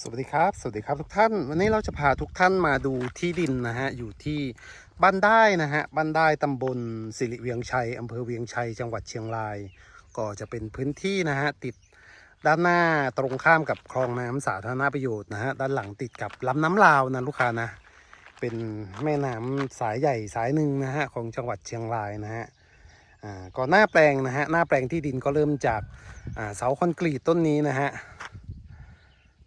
สวัสดีครับ สวัสดีครับทุกท่าน วันนี้เราจะพาทุกท่านมาดูที่ดินนะฮะ อยู่ที่บ้านได้นะฮะ บ้านได้ตำบลสิริเวียงชัยอำเภอเวียงชัย จังหวัดเชียงราย ก็จะเป็นพื้นที่นะฮะ ติดด้านหน้าตรงข้ามกับคลองน้ำสาธารณประโยชน์นะฮะ ด้านหลังติดกับลำน้ำลาวนะลูกค้านะ เป็นแม่น้ำสายใหญ่สายหนึ่งนะฮะของจังหวัดเชียงรายนะฮะอ่าก็หน้าแปลงนะฮะ หน้าแปลงที่ดินก็เริ่มจากอ่าเสาคอนกรีตต้นนี้นะฮะ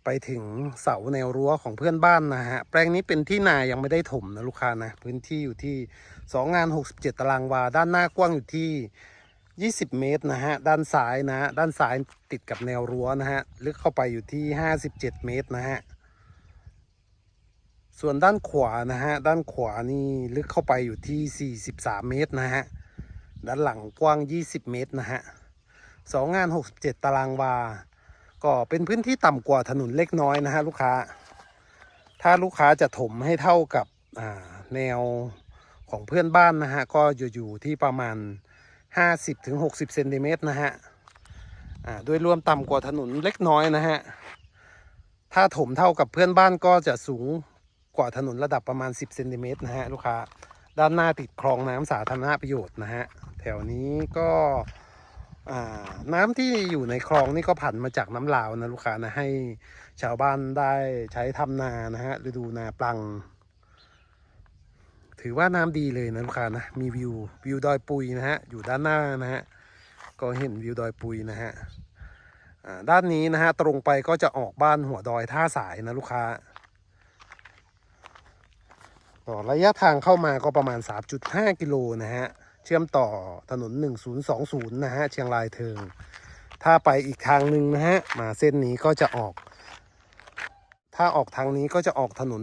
ไปถึงเสาแนวรั้วของเพื่อนบ้านนะฮะ แปลงนี้เป็นที่นายังไม่ได้ถมนะลูกค้านะ พื้นที่อยู่ที่2งาน 67 ตารางวา ด้านหน้ากว้างอยู่ที่ 20 เมตรนะฮะ ด้านซ้ายนะฮะ ด้านซ้ายติดกับแนวรั้วนะฮะ ลึกเข้าไปอยู่ที่ 57 เมตรนะฮะ ส่วนด้านขวานะฮะ ด้านขวานี่ลึกเข้าไปอยู่ที่ 43 เมตรนะฮะ ด้านหลังกว้าง 20 เมตรนะฮะสองงาน 67 ตารางวา ก็เป็นพื้นที่ต่ำกว่าถนนเล็กน้อยนะฮะลูกค้า ถ้าลูกค้าจะถมให้เท่ากับแนวของเพื่อนบ้านนะฮะก็อยู่ที่ประมาณ 50-60เซนติเมตรนะฮะอ่าโดยรวมต่ำกว่าถนนเล็กน้อยนะฮะ ถ้าถมเท่ากับเพื่อนบ้านก็จะสูงกว่าถนนระดับประมาณ 10เซนติเมตรนะฮะลูกค้า ด้านหน้าติดคลองน้ำสาธารณประโยชน์นะฮะ แถวนี้ก็ น้ำที่อยู่ในคลองนี่ก็ผันมาจากน้ำลาวนะลูกค้านะให้ชาวบ้านได้ใช้ทำนานะฮะฤดูนาปลัง ถือว่าน้ำดีเลยนะลูกค้านะมีวิววิวดอยปุยนะฮะอยู่ด้านหน้านะฮะก็เห็นวิวดอยปุยนะฮะด้านนี้นะฮะตรงไปก็จะออกบ้านหัวดอยท่าสายนะลูกค้าระยะทางเข้ามาก็ประมาณ 3.5 กิโลนะฮะ เชื่อมต่อถนน 1020 นะฮะ เชียงรายเทิง ถ้าไปอีกทางหนึ่งนะฮะ มาเส้นนี้ก็จะออก ถ้าออกทางนี้ก็จะออกถนน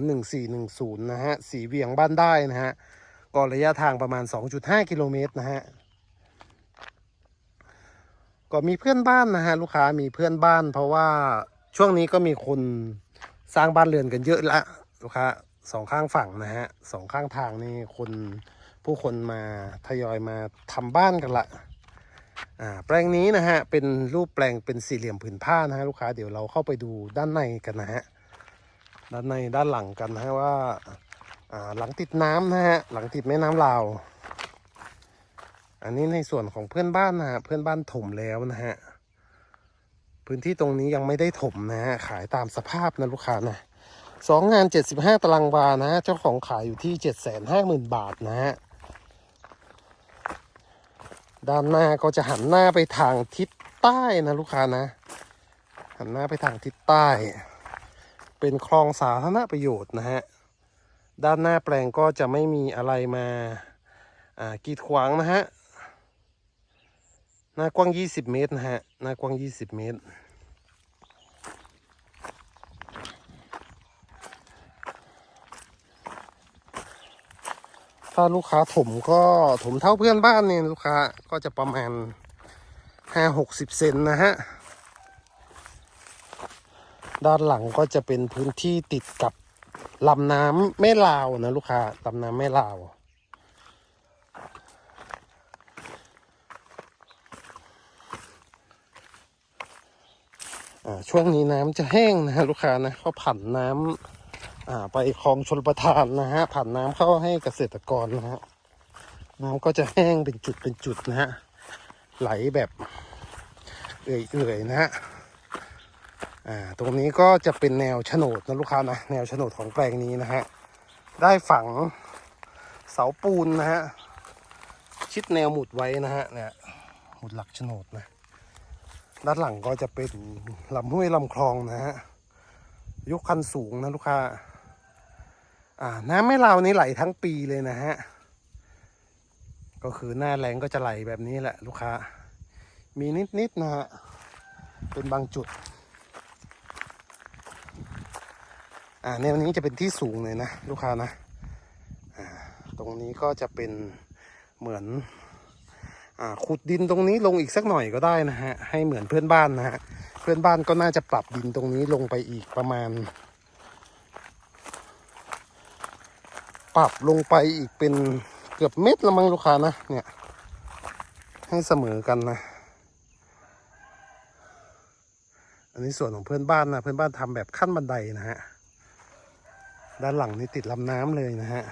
1410 นะฮะ สีเวียงบ้านได้นะฮะ ก็ระยะทางประมาณ 2.5 กิโลเมตรนะฮะ ก็มีเพื่อนบ้านนะฮะ ลูกค้ามีเพื่อนบ้าน เพราะว่าช่วงนี้ก็มีคนสร้างบ้านเรือนกันเยอะละลูกค้าสองข้างฝั่งนะฮะสองข้างทางนี่คน ผู้คนมาทยอยมาทำบ้านกันละอ่าแปลงนี้นะฮะเป็นรูปแปลงเป็นสี่เหลี่ยมผืนผ้านะฮะลูกค้าเดี๋ยวเราเข้าไปดูด้านในกันนะฮะด้านในด้านหลังกันนะฮะว่าอ่าหลังติดน้ำนะฮะหลังติดแม่น้ำลาว อันนี้ในส่วนของเพื่อนบ้านนะฮะเพื่อนบ้านถมแล้วนะฮะพื้นที่ตรงนี้ยังไม่ได้ถมนะฮะขายตามสภาพนะลูกค้านะสองงาน75ตารางวานะฮะเจ้าของขายอยู่ที่750,000บาทนะฮะ ด้านหน้าก็จะหันหน้าไปทางทิศใต้นะลูกค้านะ หันหน้าไปทางทิศใต้ เป็นคลองสาธารณประโยชน์นะฮะ ด้านหน้าแปลงก็จะไม่มีอะไรมาอ่ากีดขวางนะฮะ หน้ากว้าง 20 เมตรนะฮะ หน้ากว้าง 20 เมตร ถ้าลูกค้าถมก็ถมเท่าเพื่อนบ้านเนี่ยลูกค้าก็จะประมาณห้าหกสิบเซนนะฮะ ด้านหลังก็จะเป็นพื้นที่ติดกับลำน้ำแม่ลาวนะลูกค้าลำน้ำแม่ลาวช่วงนี้น้ำจะแห้งนะฮะลูกค้านะเขาผันน้ำ อ่าไปคลองชลประทานนะฮะผ่านน้ำเข้าให้เกษตรกรนะฮะน้ำก็จะแห้งเป็นจุดเป็นจุดนะฮะไหลแบบเอื่อยๆนะฮะอ่าตรงนี้ก็จะเป็นแนวโฉนดนะลูกค้านะแนวโฉนดของแปลงนี้นะฮะได้ฝังเสาปูนนะฮะชิดแนวหมุดไว้นะฮะเนี่ยหมุดหลักโฉนดนะด้านหลังก็จะเป็นลำห้วยลำคลองนะฮะยกคันสูงนะลูกค้า น้ำแม่ลาวนี้ไหลทั้งปีเลยนะฮะ ก็คือหน้าแรงก็จะไหลแบบนี้แหละลูกค้า มีนิดๆนะฮะ เป็นบางจุด อ่าแนวันี้จะเป็นที่สูงเลยนะ ลูกค้านะ อ่า ตรงนี้ก็จะเป็นเหมือน อ่า ขุดดินตรงนี้ลงอีกสักหน่อยก็ได้นะฮะ ให้เหมือนเพื่อนบ้านนะฮะ เพื่อนบ้านก็น่าจะปรับดินตรงนี้ลงไปอีกประมาณ ปรับลงไปอีกเป็นเกือบเม็ดละมั้งลูกค้านะเนี่ย ให้เสมอกันนะ อันนี้ส่วนของเพื่อนบ้านนะเพื่อนบ้านทำแบบขั้นบันไดนะฮะด้านหลังนี่ติดลำน้ำเลยนะฮะ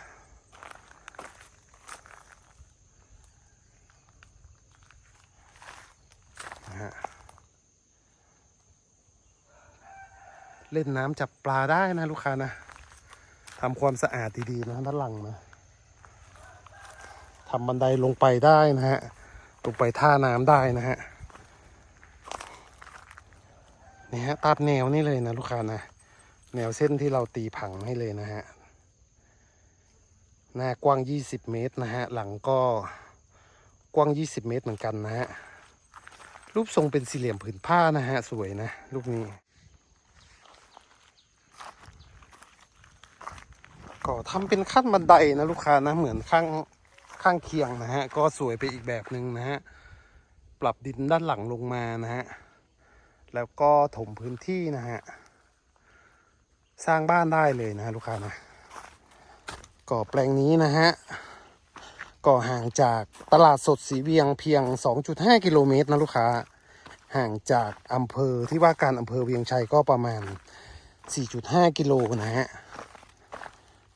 เล่นน้ำจับปลาได้นะลูกค้านะ ทำความสะอาดดีๆนะด้านหลังนะทำบันไดลงไปได้นะฮะลงไปท่าน้ำได้นะฮะนี่ฮะตัดแนวนี่เลยนะลูกค้านะแนวเส้นที่เราตีผังให้เลยนะฮะหน้ากว้าง 20 เมตรนะฮะ หลังก็กว้าง 20 เมตรเหมือนกันนะฮะ รูปทรงเป็นสี่เหลี่ยมผืนผ้านะฮะ สวยนะรูปนี้ ก็ทำเป็นขั้นบันไดนะลูกค้านะเหมือนข้างข้างเคียงนะฮะก็สวยไปอีกแบบหนึ่งนะฮะปรับดินด้านหลังลงมานะฮะแล้วก็ถมพื้นที่นะฮะสร้างบ้านได้เลยนะฮะลูกค้านะก่อแปลงนี้นะฮะก่อห่างจากตลาดสดสีเวียงเพียง 2.5 กิโลเมตรนะลูกค้า ห่างจากอำเภอที่ว่าการอำเภอเวียงชัยก็ประมาณ 4.5 กิโลนะฮะ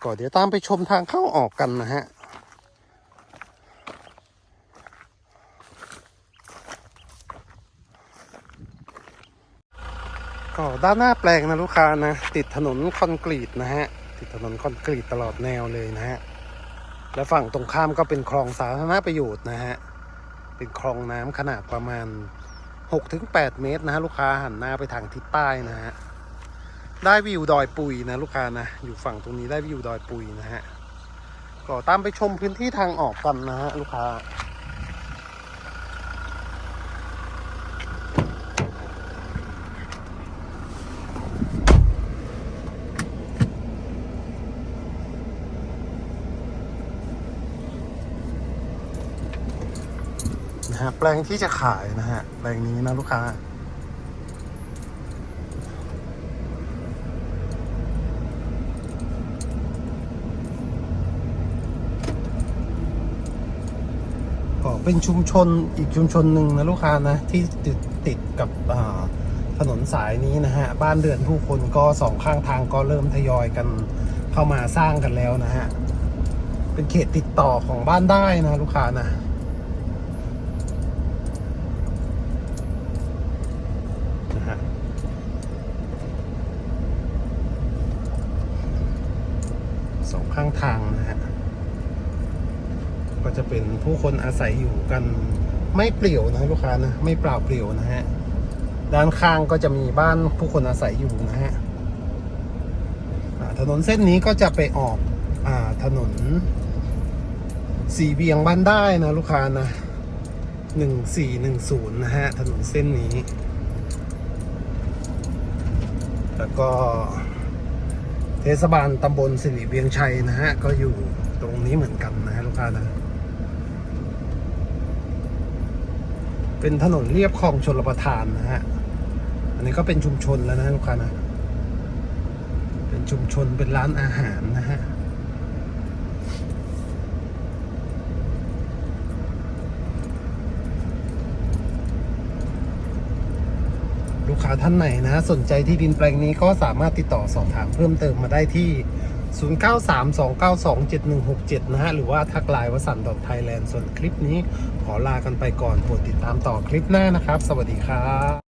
ก็เดี๋ยวตามไปชมทางเข้าออกกันนะฮะก็ด้านหน้าแปลงนะลูกค้านะ ติดถนนคอนกรีตนะฮะ ติดถนนคอนกรีตตลอดแนวเลยนะฮะ และฝั่งตรงข้ามก็เป็นคลองสาธารณประโยชน์นะฮะ เป็นคลองน้ำขนาดประมาณ 6-8 เมตรนะฮะ ลูกค้าหันหน้าไปทางทิศใต้นะฮะ ได้วิวดอยปุยนะลูกค้านะอยู่ฝั่งตรงนี้ได้วิวดอยปุยนะฮะก็ตามไปชมพื้นที่ทางออกกันนะฮะลูกค้านะฮะแปลงที่จะขายนะฮะแปลงนี้นะลูกค้า เป็นชุมชนอีกชุมชนหนึ่งนะลูกค้านะ ที่ติดติดกับถนนสายนี้นะฮะ บ้านเรือนผู้คนก็สองข้างทางก็เริ่มทยอยกันเข้ามาสร้างกันแล้วนะฮะ เป็นเขตติดต่อของบ้านได้นะลูกค้านะนะฮะสองข้างทางนะฮะ จะเป็นผู้คนอาศัยอยู่กันไม่เปลี่ยวนะลูกค้านะไม่เปล่าเปลี่ยวนะฮะด้านข้างก็จะมีบ้านผู้คนอาศัยอยู่นะฮะถนนเส้นนี้ก็จะไปออกอ่าถนนสีเบียงบ้านได้นะลูกค้านะหนึ่งสี่หนึ่งศูนย์นะฮะถนนเส้นนี้ แล้วก็เทศบาลตำบลสิริเบียงชัยนะฮะก็อยู่ตรงนี้เหมือนกันนะฮะลูกค้านะ เป็นถนนเรียบคลองชลประทานนะฮะ อันนี้ก็เป็นชุมชนแล้วนะลูกค้านะ เป็นชุมชนเป็นร้านอาหารนะฮะลูกค้าท่านไหนนะ สนใจที่ดินแปลงนี้ก็สามารถติดต่อสอบถามเพิ่มเติมมาได้ที่ 0932927167 นะฮะ หรือว่าทักไลน์วสันต์ไทยแลนด์ส่วนคลิปนี้ขอลากันไปก่อนโปรดติดตามต่อคลิปหน้านะครับ สวัสดีครับ